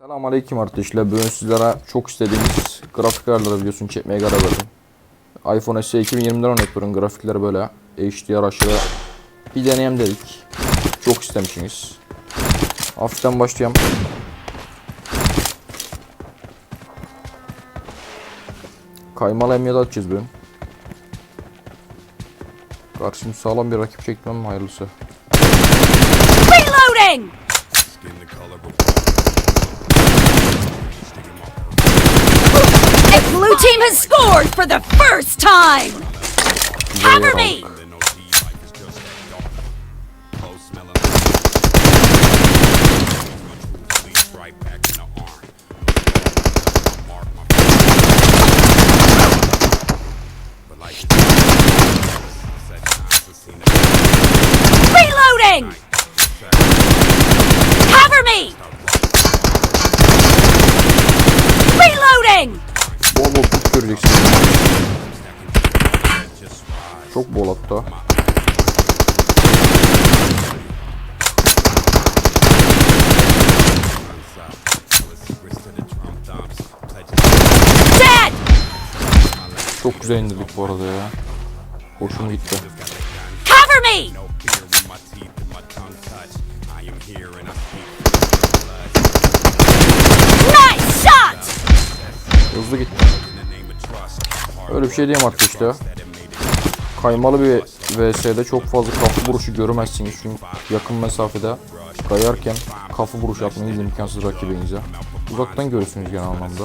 Selamünaleyküm arkadaşlar. Bugün sizlere çok istediğimiz grafik ayarları videosunu çekmeye karar verdim. iPhone SE 2020'den örnek veriyorum. Grafikleri böyle HDR aşırı bir deneyem dedik. Çok istemişsiniz. Hafiften başlayalım. Kaymalı emniyet açacağız bugün. Karşımı sağlam bir rakip çekmem hayırlısı. Reloading! A blue team has scored for the first time! Cover me! then no tea Bol göreceksiniz. just Çok bol hatta. Çok güzel indirdik bu arada ya. Hoşuma gitti. Cover me! Hızlı gitti. Öyle bir şey diyeyim arkadaşlar. Kaymalı bir VS'de çok fazla kafa vuruşu göremezsiniz çünkü yakın mesafede kayarken kafa vuruş yapmanız imkansız rakibinize. Uzaktan görürsünüz genel anlamda.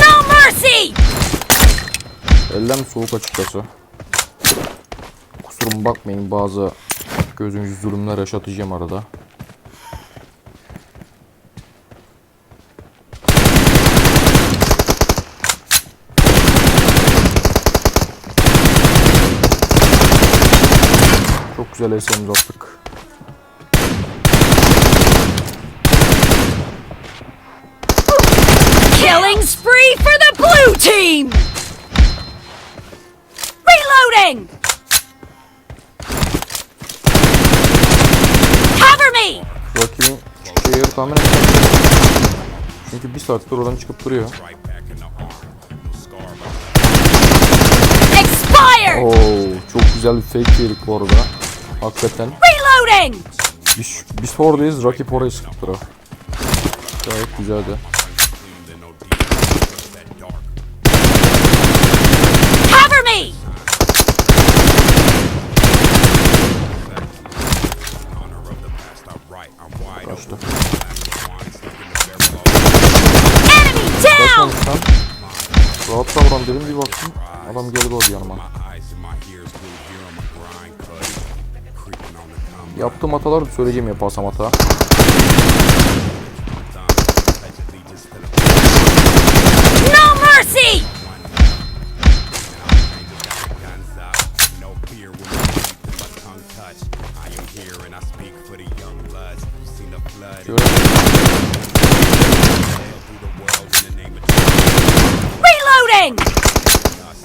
No mercy! Ellem soğuk açıkçası. Kusuruma bakmayın bazı gözünüz zulümler yaşatacağım arada. Çok güzel esemiz attık. Killing spree for the blue team! Reloading! Me! Rakibin yeri tahmin etmem. Çünkü bir saattir oradan çıkıp duruyor. Expired! Oo, çok güzel bir fake yedik bu arada. Hakikaten. Reloading! Biz, biz oradayız, rakip orayı sıkıp duruyor. Gayet güzeldi. Rahat davran dedim bir baktım. Adam geldi oldu yanıma. my eyes and my ears glued here on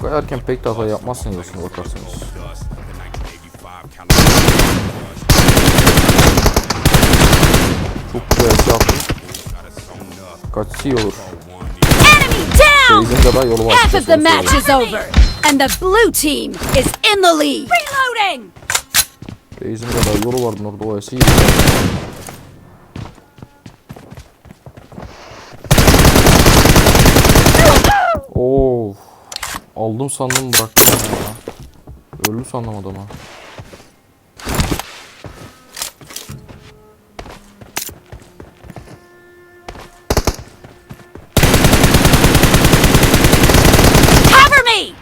kayarken pek de hata yapmazsınız aslında bakarsanız. dust. The 1985 California rush. Çok güzel şey yaptım. Got us sewn up. Kaçsı iyi olur. Enemy down! Seyizin kadar yolu var. Half of the isterseniz match söyleyeyim. is over, and the blue team is in the lead. Reloading! Seyizin kadar yolu vardı orada o esi iyi. Of. Aldım sandım bıraktım ya. Öldü sandım me!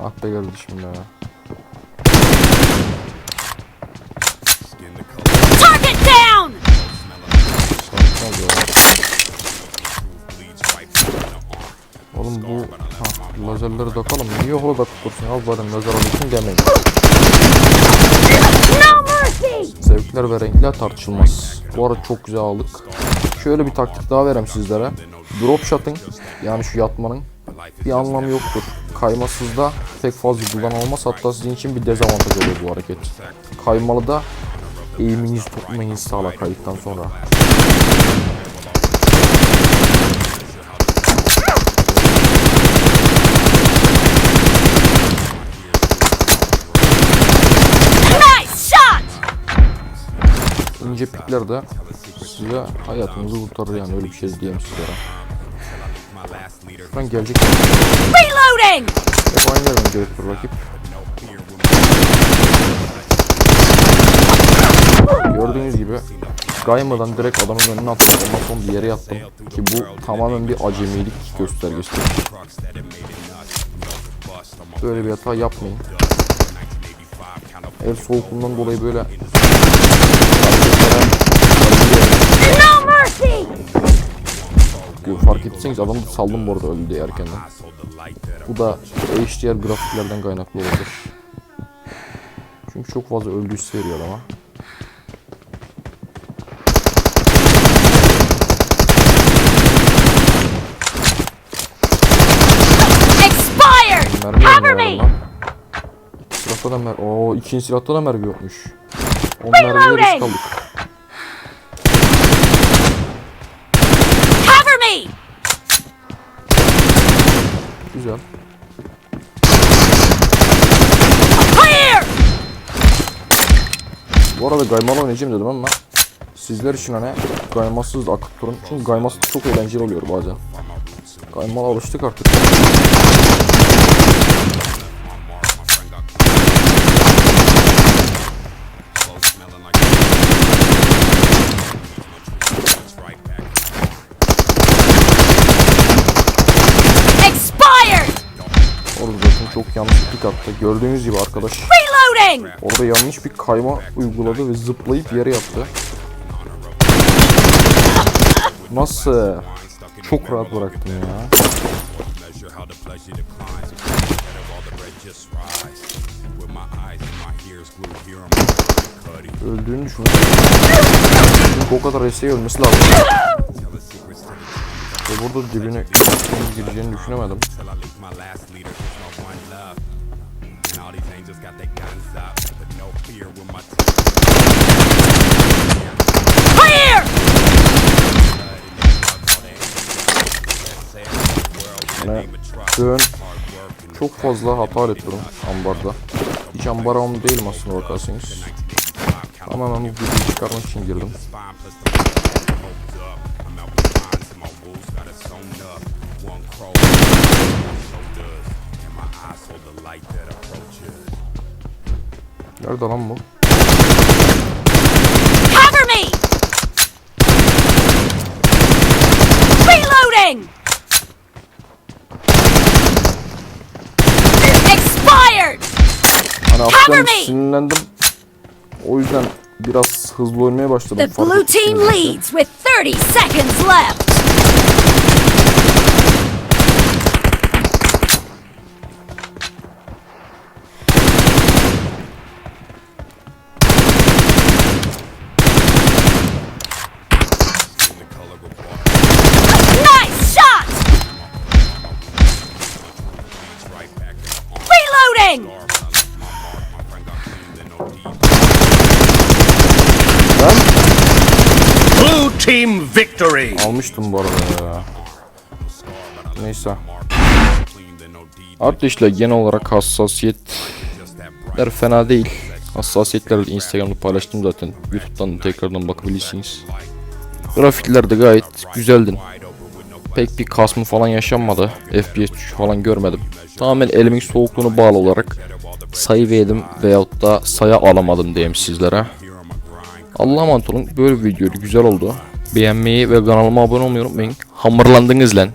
Ah be kardeşim ya. Target down! Oğlum bu ha, lazerleri takalım. Niye takıp dursun? Al zaten lazer alıyorsun gelmeyin. Zevkler ve renkler tartışılmaz. Bu arada çok güzel aldık. Şöyle bir taktik daha vereyim sizlere. Drop shot'ın yani şu yatmanın bir anlamı yoktur. Kaymasızda pek fazla kullanılmaz hatta sizin için bir dezavantaj oluyor bu hareket. Kaymalıda eğiminizi tutmayınızı sağlar kaydıktan sonra. İnce pikler de size hayatınızı kurtarır yani öyle bir şey diyeyim sizlere. Şuradan gelecek. Reloading! Hep aynı yerden gerektir rakip. Gördüğünüz gibi kaymadan direkt adamın önüne attım. Ondan sonra bir yere yattım. Ki bu tamamen bir acemilik göstergesidir. Böyle bir hata yapmayın. El soğukluğundan dolayı böyle No mercy! Fark ettiyseniz adamı saldım bu arada öldü erkenden. Bu da HDR grafiklerden kaynaklı olabilir. Çünkü çok fazla öldü hissi veriyor. Expired! Mermi Cover me! Silahta da mer... Oo ikinci silahta da mermi yokmuş. O mermiye risk Reloading! aldık. Cover me! Güzel. Bu arada gaymalı oynayacağım dedim ama sizler için hani gaymasız akıp durun. Çünkü gayması çok eğlenceli oluyor bazen. Gaymala alıştık artık. Yanlış bir pik attı. Gördüğünüz gibi arkadaş orada yanlış bir kayma uyguladı ve zıplayıp yere yattı. Nasıl? Çok rahat bıraktım ya. Öldüğünü düşünüyorum. Çünkü o kadar eseye ölmesi lazım. Ve burada dibine gireceğini düşünemedim. My last leader, there's no one love. And all these angels got their guns up, but no fear with my Clear! Yani dön çok fazla hata yapıyorum ambarda. Hiç ambar alımı değilim aslında bakarsanız. Ama ben bu videoyu çıkarmak için girdim. Nerede lan bu? Cover me! Reloading! Expired! Hani Cover me! sinirlendim. O yüzden biraz hızlı oynamaya başladım. The blue team leads with 30 seconds left. Victory! Almıştım bu arada ya. Neyse. Artışla genel olarak hassasiyetler fena değil. Hassasiyetleri de Instagram'da paylaştım zaten. YouTube'dan da tekrardan bakabilirsiniz. Grafikler de gayet güzeldi. Pek bir kasma falan yaşanmadı. FPS falan görmedim. Tamamen elimin soğukluğunu bağlı olarak sayı verdim veyahut da sayı alamadım diyeyim sizlere. Allah'a emanet olun. Böyle bir videoydu. Güzel oldu. Beğenmeyi ve kanalıma abone olmayı unutmayın. Hamurlandınız lan.